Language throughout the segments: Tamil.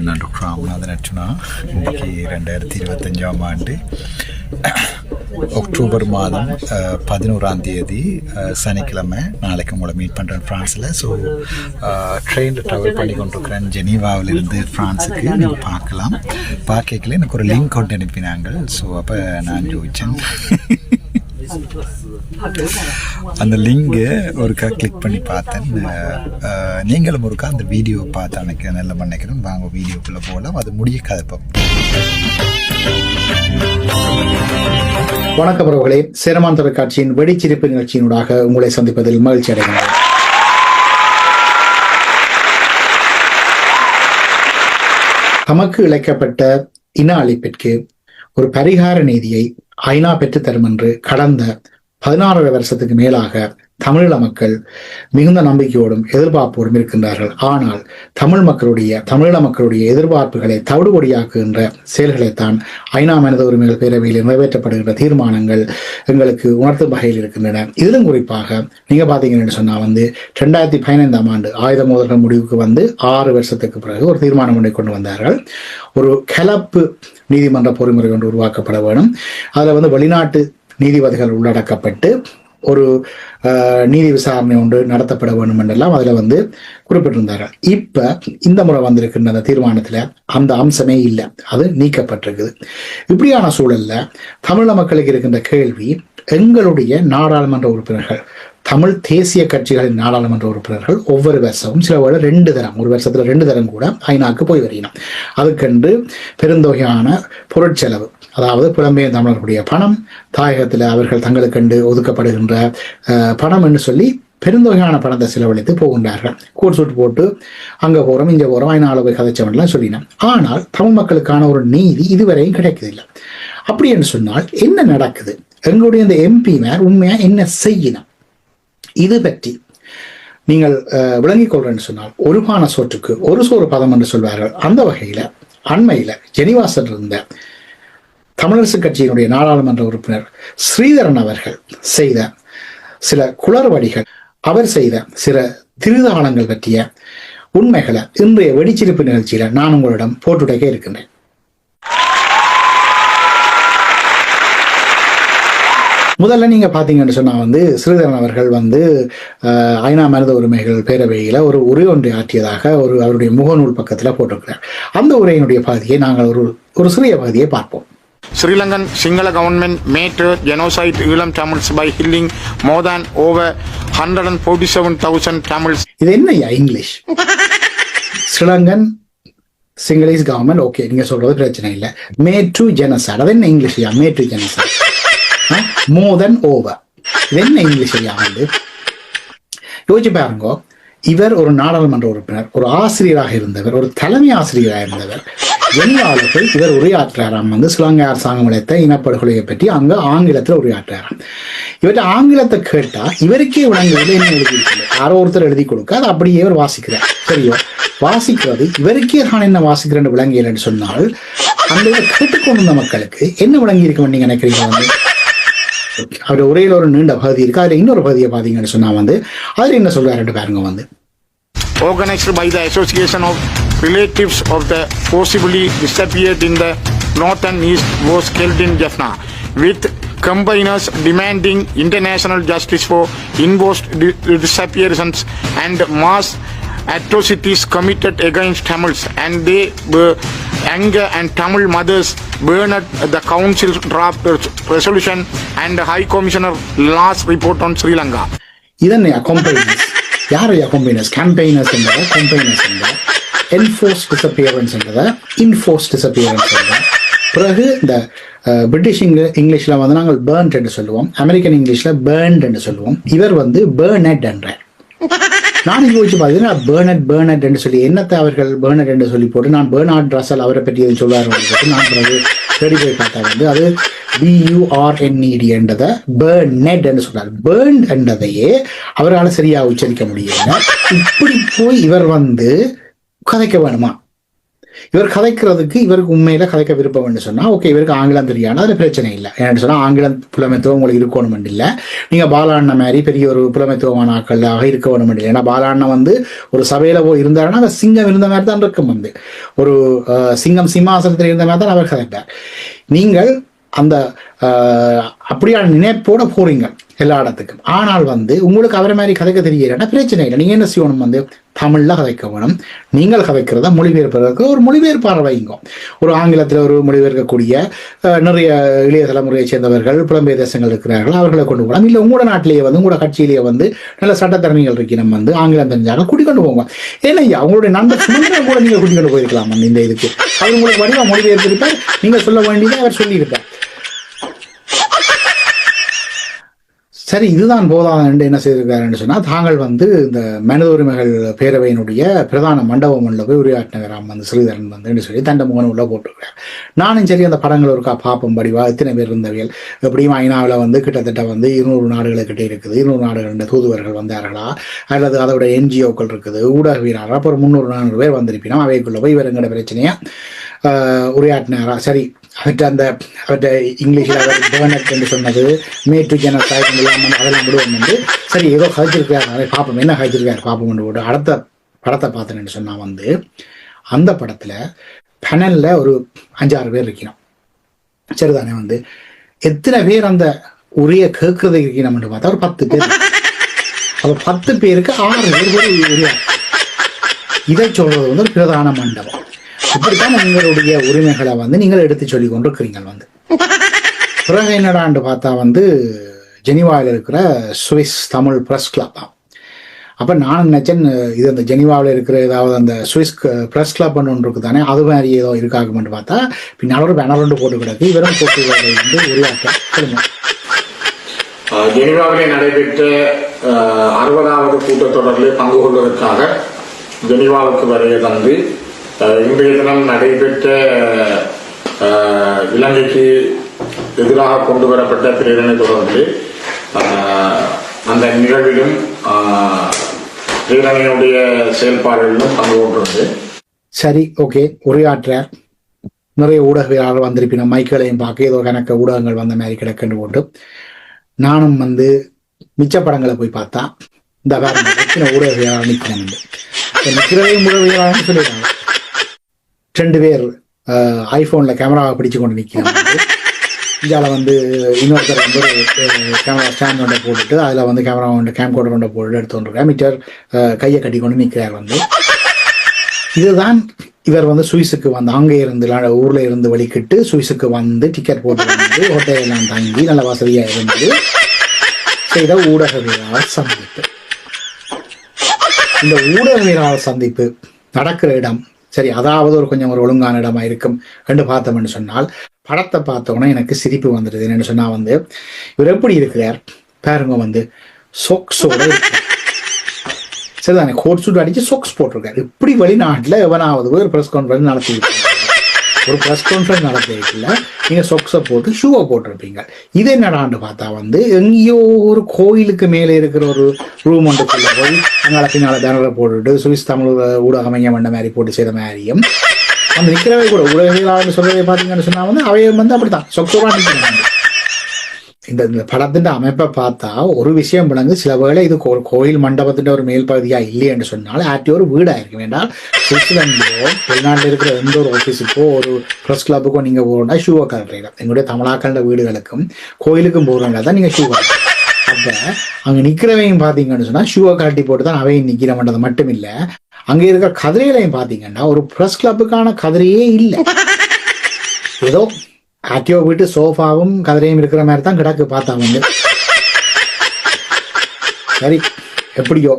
நான் டாக்டர் ராமநாதன் அர்ச்சுனா இன்றைக்கு ரெண்டாயிரத்தி இருபத்தஞ்சாம் ஆண்டு அக்டோபர் மாதம் பதினோராம் தேதி சனிக்கிழமை நாளைக்கு உங்களை மீட் பண்ணுறேன் ஃப்ரான்ஸில் ஸோ ட்ரெயினில் ட்ராவல் பண்ணி கொண்டிருக்கிறேன் ஜெனீவாவிலிருந்து ஃப்ரான்ஸுக்கு நீங்கள் பார்க்கலாம் பார்க்கல எனக்கு ஒரு லிங்க் கொண்டு அனுப்பினாங்க ஸோ அப்போ நான் ஜோதிச்சேன் அந்த லிங்கை ஒருக்கா கிளிக் பண்ணி பார்த்தேன். நீங்களும் ஒருக்கா அந்த வீடியோ பார்த்து அன்னைக்கு நல்ல பண்ணிக்கிறேன் வாங்க வீடியோக்குள்ளே போகலாம் அது முடிய கதைப்போம் வணக்கம் உறவுகளே. சேரமான் தொலைக்காட்சியின் வெடிச்சிரிப்பு நிகழ்ச்சியினூடாக உங்களை சந்திப்பதில் மகிழ்ச்சி அடைகிறேன். தமக்கு இழைக்கப்பட்ட இன அழிப்பிற்கு ஒரு பரிகார நீதியை ஐநா பெற்று தரும் என்று கடந்த பதினாறரை வருஷத்துக்கு மேலாக தமிழீழ மக்கள் மிகுந்த நம்பிக்கையோடும் எதிர்பார்ப்போடும் இருக்கின்றார்கள். ஆனால் தமிழ் மக்களுடைய தமிழீழ மக்களுடைய எதிர்பார்ப்புகளை தவிடுபொடியாக்குகின்ற செயல்களைத்தான் ஐநா மனித உரிமைகள் பேரவையில் நிறைவேற்றப்படுகின்ற தீர்மானங்கள் எங்களுக்கு உணர்த்தும் வகையில் இருக்கின்றன. இதிலும் குறிப்பாக நீங்க பாத்தீங்கன்னு சொன்னா வந்து ரெண்டாயிரத்தி பதினைந்தாம் ஆண்டு ஆயுத மோதல்கள் முடிவுக்கு வந்து ஆறு வருஷத்துக்கு பிறகு ஒரு தீர்மானம் ஒன்றை கொண்டு வந்தார்கள். ஒரு கலப்பு நீதிமன்ற பொறிமுறை ஒன்று உருவாக்கப்பட வேண்டும். அதில் வந்து வெளிநாட்டு நீதிபதிகள் உள்ளடக்கப்பட்டு ஒரு நீதி விசாரணை ஒன்று நடத்தப்பட வேண்டும் என்றெல்லாம் அதில் வந்து குறிப்பிட்டிருந்தாங்க இப்போ இந்த முறை வந்திருக்கின்ற அந்த தீர்மானத்தில் அந்த அம்சமே இல்லை. அது நீக்கப்பட்டிருக்குது. இப்படியான சூழலில் தமிழ மக்களுக்கு இருக்கின்ற கேள்வி எங்களுடைய நாடாளுமன்ற உறுப்பினர்கள் தமிழ் தேசிய கட்சிகளின் நாடாளுமன்ற உறுப்பினர்கள் ஒவ்வொரு வருஷமும் சில வேளை ரெண்டு தரம் ஒரு வருஷத்துல ரெண்டு தரம் கூட ஐநாக்கு போய் வருகிறோம் அதுக்கென்று பெருந்தொகையான பொருட்செலவு அதாவது புலம்பெயர் தமிழர்களுடைய பணம் தாயகத்தில் அவர்கள் தங்களுக்கென்று ஒதுக்கப்படுகின்ற அஹ், பணம் என்று சொல்லி பெருந்தொகையான பணத்தை செலவழித்து போகின்றார்கள். கூர் சுட்டு போட்டு அங்க போகிறோம் இங்க போகிறோம் ஐநாள போய் கதைச்சவன்லாம் சொல்லினோம் ஆனால் தமிழ் மக்களுக்கான ஒரு நீதி இதுவரையும் கிடைக்கதில்லை அப்படி என்று சொன்னால் என்ன நடக்குது? எங்களுடைய இந்த எம்பிமார் உண்மையா என்ன செய்யணும் இது பற்றி நீங்கள் அஹ், விளங்கிக் கொள்றேன்னு சொன்னால் ஒரு பான சோற்றுக்கு ஒரு சோறு பதம் என்று சொல்வார்கள். அந்த வகையில அண்மையில ஜெனிவாசல் இருந்த தமிழரசு கட்சியினுடைய நாடாளுமன்ற உறுப்பினர் ஸ்ரீதரன் அவர்கள் செய்த சில குளறுபடிகள் அவர் செய்த சில திருதானங்கள் பற்றிய உண்மைகளை இன்றைய வெடிச்சிருப்பு நிகழ்ச்சியில நான் உங்களிடம் போட்டுடைக்க இருக்கின்றேன். முதல்ல நீங்க பாத்தீங்கன்னு சொன்னா வந்து ஸ்ரீதரன் அவர்கள் வந்து ஐநா மனித உரிமைகள் பேரவையில ஒரு உரை ஒன்றை ஆற்றியதாக ஒரு அவருடைய முகநூல் பக்கத்துல போட்டிருக்கிறார். அந்த உரையினுடைய பகுதியை நாங்கள் ஒரு ஒரு சிறிய பகுதியை பார்ப்போம். Sri Lankan Sinhala government made uh, genocide Elam Tamils by killing more than over 147,000 Tamils இது என்ன English Sri Lankan Sinhalese government okay நீங்க சொல்றது பிரச்சனை இல்லை மே டு ஜெனசைட் அது என்ன இங்கிலீஷ் ஐயா may do genocide more than over இது என்ன இங்கிலீஷ் ஐயா வந்து யோசிச்சு பாருங்க இவர் ஒரு நாடாளுமன்ற உறுப்பினர் ஒரு ஆசிரியராக இருந்தவர் ஒரு தலைமை ஆசிரியராக இருந்தவர் ஜெனிவாவில் இவர் உரையாற்றாராம்? வந்து சிலங்கை அரசாங்கம் அளித்த இனப்படுகொலையை பற்றி அங்க ஆங்கிலத்தில் உரையாற்றாராம். இவர்கிட்ட ஆங்கிலத்தை கேட்டா இவருக்கே விளங்குவது என்ன எழுதியிருக்கிறது யாரோ ஒருத்தர் எழுதி கொடுக்க அது அப்படியே இவர் வாசிக்கிறார். சரியோ? வாசிக்கிறது இவருக்கே நான் என்ன வாசிக்கிறேன் விளங்கியலன்னு சொன்னால் அந்த இதை கேட்டுக்கொண்டிருந்த மக்களுக்கு என்ன விளங்கி இருக்க நீங்க நினைக்கிறீங்க வந்து? அவர் ஒரு நீண்ட பகுதி இருக்கு. அதுல இன்னொரு பகுதியை பாத்தீங்கன்னு சொன்னா வந்து அதுல என்ன சொல்றாருன்னு பாருங்க வந்து. organized by the Association of Relatives of the Possibly Disappeared in the North and East was held in Jaffna, with combiners demanding international justice for enforced disappearances and mass atrocities committed against Tamils and they were anger and Tamil mothers burned the council draft resolution and High Commissioner last report on Sri Lanka. யார் ஐயா கேம்பெயினர்ஸ் என்றத கம்பெயினர்ஸ் என்ற என்ஃபோர்ஸ் டிசப்பியரன்ஸ் என்றத இன்ஃபோர்ஸ் டிசப்பியரன்ஸ் என்ற பிறகு இந்த பிரிட்டிஷ் இங்க இங்கிலீஷில் வந்து நாங்கள் பேர்ன்ட் என்று சொல்லுவோம். அமெரிக்கன் இங்கிலீஷில் பேர்ன்ட் என்று சொல்லுவோம். இவர் வந்து பேர்னட் என்ற. நான் யோசிச்சு பார்த்தீங்கன்னா பேர்னட் பேர்னட் என்று சொல்லி என்னத்தை அவர்கள் பேர்னட் என்று சொல்லி போட்டு நான் பேர்னாட் ரசல் அவரை பற்றி எதுவும் சொல்லுவார்கள் சொல்லிட்டு நான் பிறகு தேடி போய் பார்த்தா வந்து அது பியூஆர்என்இடி என்றதை பேர்னெட் என்று சொன்னார் பேர்ன் என்றதையே அவரால் சரியா உச்சரிக்க முடியல. இப்படி போய் இவர் வந்து கதைக்க வேணுமா? இவர் கதைக்கிறதுக்கு இவருக்கு உண்மையில கதைக்க விருப்பம் என்று சொன்னா ஓகே இவருக்கு ஆங்கிலம் தெரியாது அது பிரச்சனை இல்லை. ஏன்னு சொன்னா ஆங்கிலம் புலமைத்துவம் உங்களுக்கு இருக்கணும் இல்லை. நீங்க பாலாண்ண மாதிரி பெரிய ஒரு புலமைத்துவமான ஆக்களாக இருக்க வேணும் இல்லை. ஏன்னா பாலாண்ணன் வந்து ஒரு சபையில போய் இருந்தாருன்னா அந்த சிங்கம் இருந்த மாதிரி தான் இருக்கும் வந்து. ஒரு சிங்கம் சிம்மாசனத்தில் இருந்த மாதிரி தான் அவர் கதைப்பார். நீங்கள் அந்த அப்படியான நினைப்போட போறீங்க எல்லா இடத்துக்கும். ஆனால் வந்து உங்களுக்கு அவரை மாதிரி கதைக்க தெரியலன்னா பிரச்சனை இல்லை. நீங்க என்ன செய்யணும் வந்து? தமிழ்ல கதைக்க வேணும். நீங்கள் கதைக்கிறத மொழிபெயர்ப்பதற்கு ஒரு மொழிபெயர்ப்பாளர் வைங்க. ஒரு ஆங்கிலத்தில் ஒரு மொழிபெயர்க்கக்கூடிய நிறைய இளைய தலைமுறையை சேர்ந்தவர்கள் புலம்பெயர் தேசங்கள் இருக்கிறார்கள் அவர்களை கொண்டு போகலாம். இல்லை உங்களோட நாட்டிலேயே வந்து உங்களோட கட்சியிலேயே வந்து நல்ல சட்டத்தரணிகள் இருக்கணும் வந்து ஆங்கிலம் தெரிஞ்சாங்க கூட்டிக்கொண்டு போங்க. ஏன்னா அவங்களுடைய உங்களுடைய நண்பர் கூட நீங்க கூட்டிக்கொண்டு போயிருக்கலாம் இந்த இதுக்கு. அது உங்களுக்கு வடிவா மொழிபெயர்த்திருப்பார். நீங்க சொல்ல வேண்டியதை அவர் சொல்லியிருப்பார். சரி இதுதான் போதாது என்று என்ன செய்திருக்காருன்னு சொன்னால் தாங்கள் வந்து இந்த மனித உரிமைகள் பேரவையினுடைய பிரதான மண்டபம் உள்ள போய் உரையாற்றினராம் வந்து ஸ்ரீதரன் வந்து சொல்லி தண்ட முகன் உள்ள போட்டிருக்கிறார். நானும் சரி அந்த படங்கள் ஒருக்கா பார்ப்போம் படிவா எத்தனை பேர் இருந்தவியல் எப்படியும் ஐநாவில் வந்து கிட்டத்தட்ட வந்து இருநூறு நாடுகளுக்கிட்ட இருக்குது. இருநூறு நாடுகள் தூதுவர்கள் வந்தார்களா? அல்லது அதோட என்ஜிஓக்கள் இருக்குது ஊடகவியலாளர் அப்புறம் முந்நூறு நானூறு பேர் வந்திருப்பினோம் அவைக்குள்ள போய் இவர் எங்கட பிரச்சனையா உரையாற்றினாரா? சரி அவற்றை அந்த அவற்றை இங்கிலீஷில் அவர் பேர்னட் என்று சொன்னது மே டு ஜெனசைட் இல்லாமல் அதெல்லாம் விடுவோம் வந்து சரி ஏதோ கழிச்சிருக்காரு அதை பார்ப்போம். என்ன கழிச்சிருக்காரு பார்ப்போம் போட்டு அடுத்த படத்தை பார்த்தேன்னு சொன்னா வந்து அந்த படத்துல பெனல்ல ஒரு அஞ்சாறு பேர் இருக்கணும் சரிதானே வந்து? எத்தனை பேர் அந்த உரிய கேட்கறது இருக்கணும்னு பார்த்தா ஒரு பத்து பேர். அப்போ பத்து பேருக்கு ஆறு பேர் உரிய இதை சொல்றது வந்து ஒரு பிரதான மண்டபம். இப்படித்தான் உங்களுடைய உரிமைகளை வந்து நீங்கள் எடுத்து சொல்லி கொண்டிருக்கிறீங்க வந்து. பிறகு என்னடான்னு பார்த்தா வந்து ஜெனிவாவில் இருக்கிற சுவிஸ் தமிழ் பிரஸ் கிளப் அப்போ நான் நினைச்சேன் இது அந்த ஜெனிவாவில் இருக்கிற ஏதாவது அந்த சுவிஸ் பிரஸ் கிளப் ஒன்று இருக்கு தானே அது மாதிரி ஏதோ இருக்காகுமென்று பார்த்தா பின்னால் ஒரு பேனர் ஒன்று போட்டு கிடக்கு இவரும் போட்டு வந்து உருவாக்க சொல்லுங்க. அஹ், நடைபெற்ற அறுபதாவது கூட்டத்தொடரில் பங்கு கொள்வதற்காக ஜெனிவாவுக்கு வருகை தந்து இன்றைய தினம் நடைபெற்ற இலங்கைக்கு எதிராக கொண்டு வரப்பட்ட பிரேரணை தொடர்ந்து அந்த நிகழ்விலும் அஹ், பிரேரணையினுடைய செயல்பாடுகளிலும் பங்கு கொண்டிருந்தது சரி ஓகே. உரையாற்றார். நிறைய ஊடகவியலாளர் வந்திருப்பினோம் மைக்களையும் பார்க்க ஏதோ கணக்க ஊடகங்கள் வந்த மாதிரி கிடக்குன்னு போட்டு. நானும் வந்து மிச்ச படங்களை போய் பார்த்தா இந்த வேற எத்தனை ஊடகவியலாளர் நிற்கிறேன் நிற்கிறதே ஊடகவியலாளர்னு சொல்லிடுறாங்க ரெண்டு பேர் ஐஃபோனில் கேமராவை பிடிச்சு கொண்டு நிற்கிறாங்க இந்தியாவில் வந்து இன்னொருத்தர் வந்து கேமரா ஸ்டாண்ட் கொண்டு போட்டுட்டு அதில் வந்து கேமரா கொண்டு கேம் கோடர் கொண்டு போட்டு எடுத்து கொண்டிருக்கார் மீட்டர் கையை கட்டி கொண்டு நிற்கிறார் வந்து. இதுதான் இவர் வந்து சுவிஸுக்கு வந்து அங்கே இருந்து ஊரில் ஊர்ல இருந்து வழிக்கிட்டு சுவிஸுக்கு வந்து டிக்கெட் போட்டு வந்து ஹோட்டல் தங்கி நல்ல வசதியாக இருந்து செய்த ஊடகவியலாளர் சந்திப்பு. இந்த ஊடகவியலாளர் சந்திப்பு நடக்கிற இடம் சரி அதாவது ஒரு கொஞ்சம் ஒரு ஒழுங்கான இடமா இருக்கும் என்று பார்த்தோம்னு சொன்னால் படத்தை பார்த்தோன்னா எனக்கு சிரிப்பு வந்துடுது என்னன்னு சொன்னா வந்து இவர் எப்படி இருக்கிறார்? பாருங்க வந்து சொக்ஸோட சரிதானே? கோட் சூட் அடிச்சு சொக்ஸ் போட்டிருக்காரு. இப்படி வெளிநாட்டுல எவனாவது ஒரு ப்ரெஸ் கான்ஃபரன்ஸ் நடத்தி ஒரு ப்ரெஸ் கான்ஃபரன்ஸ் நடத்திருக்குல்ல நீங்கள் சொக்ஸை போட்டு ஷூவை போட்டிருப்பீங்க. இது என்னடான்னு பார்த்தா வந்து எங்கேயோ ஒரு கோயிலுக்கு மேலே இருக்கிற ஒரு ரூம் ஒன்றுக்குள்ள போய் அங்கால பின்னால் பேனரை போட்டுட்டு சுவிஸ் தமிழ் ஊடகம் மையம் பண்ண மாதிரி போட்டு செய்த மாதிரியும் அந்த நிக்கிறவை கூட உலகிலாளர் சொல்றதை பார்த்தீங்கன்னு சொன்னால் வந்து அவையும் வந்து அப்படித்தான். சொக்ஸோவா நிற்கிறாங்க இந்த இந்த படத்தின் அமைப்பை பார்த்தா ஒரு விஷயம் விளங்கு சில வேளை இது கோ- கோயில் மண்டபத்தின் ஒரு மேல் பகுதியா இல்லை என்று சொன்னால் ஆட்டி ஒரு வீடா இருக்கும் வேண்டாம் சுவிட்சர்லாண்டிலோ வெளிநாட்டில் இருக்கிற எந்த ஒரு ஆஃபீஸுக்கோ ஒரு ப்ரெஸ் கிளப்புக்கோ நீங்க போகணும்னா ஷூவை கட்டுறீங்க எங்களுடைய தமிழாக்கள வீடுகளுக்கும் கோயிலுக்கும் போகிறவங்க தான் நீங்க ஷூ கட்டுறீங்க அப்ப அங்க நிக்கிறவங்க பாத்தீங்கன்னு சொன்னா ஷூவை கட்டி போட்டு தான் அவையும் நிக்கிற மாட்டது மட்டும் இல்ல அங்க இருக்கிற கதிரையிலையும் பாத்தீங்கன்னா ஒரு ப்ரெஸ் கிளப்புக்கான கதிரையே இல்லை. ஏதோ ஆட்டியோ போயிட்டு சோஃபாவும் கதிரையும் இருக்கிற மாதிரி தான் கிடக்கு பார்த்தா வந்து சரி எப்படியோ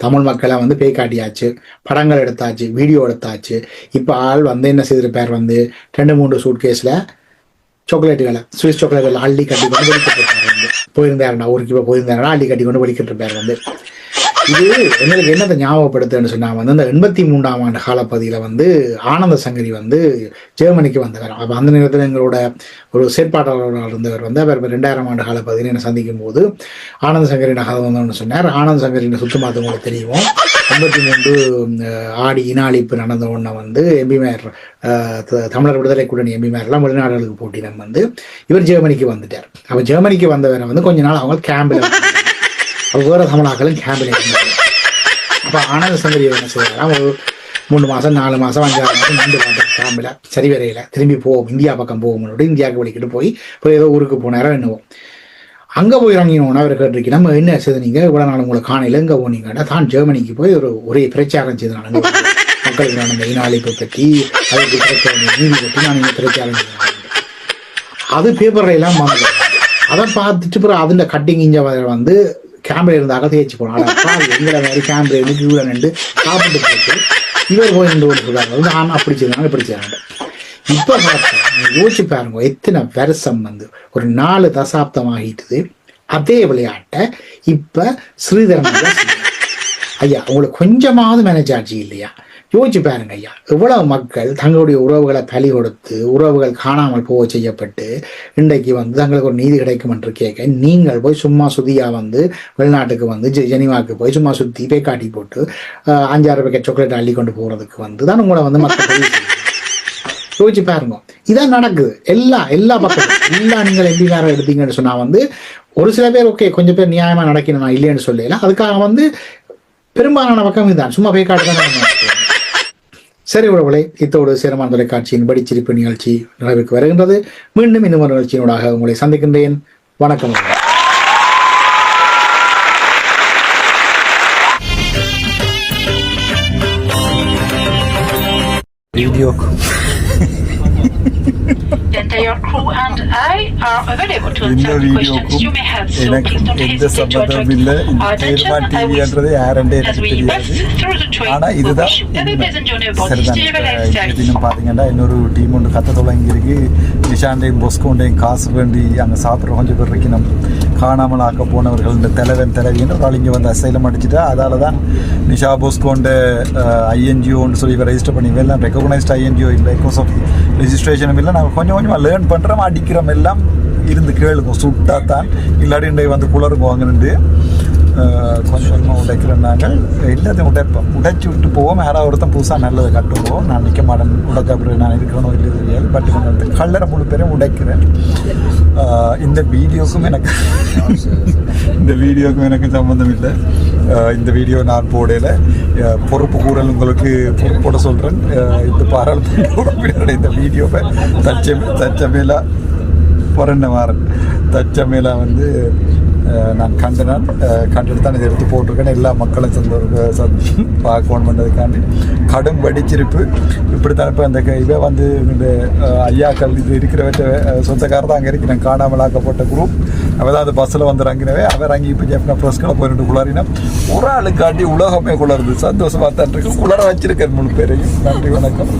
தமிழ் மக்களை வந்து பேய் காட்டியாச்சு படங்கள் எடுத்தாச்சு வீடியோ எடுத்தாச்சு. இப்போ ஆள் வந்து என்ன செய்திருப்பார் வந்து ரெண்டு மூன்று சூட் கேஸில் சாக்லேட்டுகளை ஸ்விஸ் சாக்லேட்டுகளை அள்ளி கட்டி கொண்டு வெளிக்கிட்டு இருப்பார் வந்து. போயிருந்தாருண்ணா ஊருக்கு இப்போ போயிருந்தாருன்னா அள்ளி கட்டி கொண்டு வெளிக்கிட்டு இருப்பார் வந்து. இது எங்களுக்கு என்னத்தை ஞாபகப்படுத்துன்னு சொன்னா வந்து அந்த எண்பத்தி மூன்றாம் ஆண்டு காலப்பகுதியில் வந்து ஆனந்த சங்கரி வந்து ஜெர்மனிக்கு வந்தவர் அப்போ அந்த நேரத்தில் எங்களோட ஒரு செயற்பாட்டாளராக இருந்தவர் வந்து அவர் ரெண்டாயிரம் ஆண்டு காலப்பகுதியில் என்னை சந்திக்கும் போது ஆனந்த சங்கரி கதை வந்தோம்னு சொன்னார். ஆனந்த சங்கரின் சுத்தமாக உங்களுக்கு தெரியும்? எண்பத்தி மூன்று ஆடி இனாளிப்பு நடந்த உடனே வந்து எம்பிமேர் தமிழர் விடுதலை கூட்டணி எம்பிமேர்லாம் வெளிநாடுகளுக்கு போட்டினம் வந்து இவர் ஜெர்மனிக்கு வந்துட்டார். அப்போ ஜெர்மனிக்கு வந்தவரை வந்து கொஞ்ச நாள் அவங்க கேம்பில் அப்போ வேறு தமிழாக்களும் கேம்பில் அப்போ ஆனந்த சங்கரி என்ன செய்யலாம் ஒரு மூணு மாதம் நாலு மாதம் அஞ்சாறு மாதம் நின்று பார்த்தேன் கேம்பில். சரி வரையில. திரும்பி போவோம் இந்தியா பக்கம் போவோம்னு இந்தியாவுக்கு வலிக்கிட்டு போய் போய் ஏதோ ஊருக்கு போனாரோ என்னவோம் அங்கே போய் இறங்கினோன்னா அவர் கேட்டிருக்கு நம்ம என்ன செய்து நீங்கள் இவ்வளோ நாள் உங்களை காணையில் எங்கே போனீங்கன்னா தான் ஜெர்மனிக்கு போய் ஒரு ஒரே பிரச்சாரம் செய்து நான் மக்களுக்கு நான் இந்த இனாளிப்பை பற்றி அதுக்கு கிடைக்க நீதி பற்றி நான் இங்கே பிரச்சாரம் செய்தேன் அது பேப்பர்ல எல்லாம் வாங்க அதை பார்த்துட்டு அப்புறம் அதில் கட்டிங் இஞ்ச வந்து கேமரா இருந்தாக தேய்ச்சி போனாங்க எங்களை மாதிரி கேமரா இருந்து கியூல நின்று சாப்பிட்டு போட்டு இவர் போய் நின்று ஓடி சொல்றாங்க வந்து ஆனா அப்படி செய்யறாங்க இப்படி செய்யறாங்க. இப்ப பார்த்தா யோசிச்சு பாருங்க எத்தனை வருஷம் வந்து ஒரு நாலு தசாப்தம் ஆகிட்டுது. அதே விளையாட்டை இப்ப ஸ்ரீதரன் ஐயா உங்களுக்கு கொஞ்சமாவது மேனேஜாச்சு இல்லையா? யோசிச்சு பாருங்க ஐயா. எவ்வளவு மக்கள் தங்களுடைய உறவுகளை பலி கொடுத்து உறவுகள் காணாமல் போக செய்யப்பட்டு இன்றைக்கு வந்து தங்களுக்கு ஒரு நீதி கிடைக்கும் என்று கேட்க நீங்கள் போய் சும்மா சுதியா வந்து வெளிநாட்டுக்கு வந்து ஜெ- போய் சும்மா சுத்தி போய் காட்டி போட்டு அஞ்சாறு பேக்கெட் சாக்லேட் அள்ளி கொண்டு போறதுக்கு வந்து தான் உங்களை வந்து மக்கள் யோசிச்சு பாருங்க. இதான் நடக்குது. எல்லா எல்லா பக்கம் எல்லா நீங்கள் எம்பிக்காரர் எடுத்தீங்கன்னு சொன்னா வந்து ஒரு சில பேர் ஓகே கொஞ்சம் பேர் நியாயமா நடக்கணும் நான் இல்லைன்னு சொல்லல. அதுக்காக வந்து பெரும்பாலான பக்கம் இதுதான். சும்மா போய் காட்டு தான் சரி உறவுகளை இத்தோடு சேரமான தொலைக்காட்சியின் படிச்சிருப்பு நிகழ்ச்சி நிறைவுக்கு வருகின்றது. மீண்டும் இன்னும் ஒரு நிகழ்ச்சியினூடாக உங்களை சந்திக்கின்றேன். வணக்கம். Video The entire crew and I are available to இந்த answer the questions வீடியோக்கும் you may have, so எனக்கு please don't எந்த hesitate to சம்பந்தமும் இல்லை attract our இந்த attention. Perumal I டிவின்றது will, யாருண்டே as எனக்கு we pass தெரியாது through the train, ஆனா we இதுதான் wish every passenger about சரிதான் stay இப்ப relaxed. இன்னும் பாத்தீங்கன்னா இன்னொரு டீம் ஒன்று கத்த தொடங்கி இருக்கு நிஷாண்டையும் பொஸ்கோண்டையும் காசு வேண்டி அங்க சாப்பிட்ற கொஞ்சம் பேர் இருக்கு நம்ம காணாமல் ஆக்க போனவர்கள் இந்த தலைவன் தலைவின்னு ஒரு ஆள் வந்து அசைலம் அடிச்சுட்டா. அதால் தான் நிஷா போஸ்கோண்ட ஐஎன்ஜிஓன்னு சொல்லி ரெஜிஸ்டர் பண்ணி எல்லாம் ரெக்கக்னைஸ்ட் ஐஎன்ஜிஓ இல்லை. பிகாஸ் ஆஃப் ரெஜிஸ்ட்ரேஷனும் இல்லை. நாங்கள் கொஞ்சம் கொஞ்சமாக லேர்ன் பண்ணுறோம் அடிக்கிறோம் எல்லாம். இருந்து கேளுங்க சுட்டா தான் இல்லாட்டி இன்றைய வந்து குளறுக்குவாங்கன்னு கொஞ்சம் கொஞ்சமாக உடைக்கிறோம் நாங்கள் எல்லாத்தையும் உடைப்போம் உடைச்சி விட்டு போவோம் யாராவது ஒருத்தன் புதுசாக நல்லதை கட்டுவோம் நான் நிற்க மாட்டேன் உடைக்க அப்படி நான் இருக்கிறனோ இல்லை தெரியாது பட் கொஞ்சம் வந்து கல்லரை முழு பேரையும் உடைக்கிறேன் இந்த வீடியோக்கும் எனக்கு இந்த வீடியோக்கும் எனக்கு சம்மந்தம் இல்லை இந்த வீடியோ நான் போடையில் பொறுப்பு கூறல் உங்களுக்கு பொறுப்போட சொல்கிறேன் இந்த பாராளுமன்ற உறுப்பினருடைய இந்த வீடியோவை தச்சமே தச்சமேலா புரண்ட மாறன் தச்சமேலா வந்து நான் கண்டனன் அஹ், கண்டுட்டு தான் இதை எடுத்து போட்டிருக்கேன் எல்லா மக்களும் சேர்ந்து பார்க்கணும் பண்ணதுக்காண்டி கடும் வெடிச்சிருப்பு இப்படித்தான் இப்போ அந்த க- வந்து இந்த ஐயாக்கள் இது இருக்கிறவற்ற சொந்தக்காரர் தான் அங்கே இருக்கிறேன் காணாமல் ஆக்கப்பட்ட குரூப் அவ தான் அந்த பஸ்ஸில் வந்து இறங்கினவே அவ இறங்கி இப்போ ஜெஃப்னா ப்ரெஸ்களை போயிட்டு குளறினா ஒரு ஆளுக்காண்டி உலகமே குளருது சந்தோஷமாக தான் இருக்கு குளர வச்சிருக்கேன் முழு பேரையும் நன்றி வணக்கம்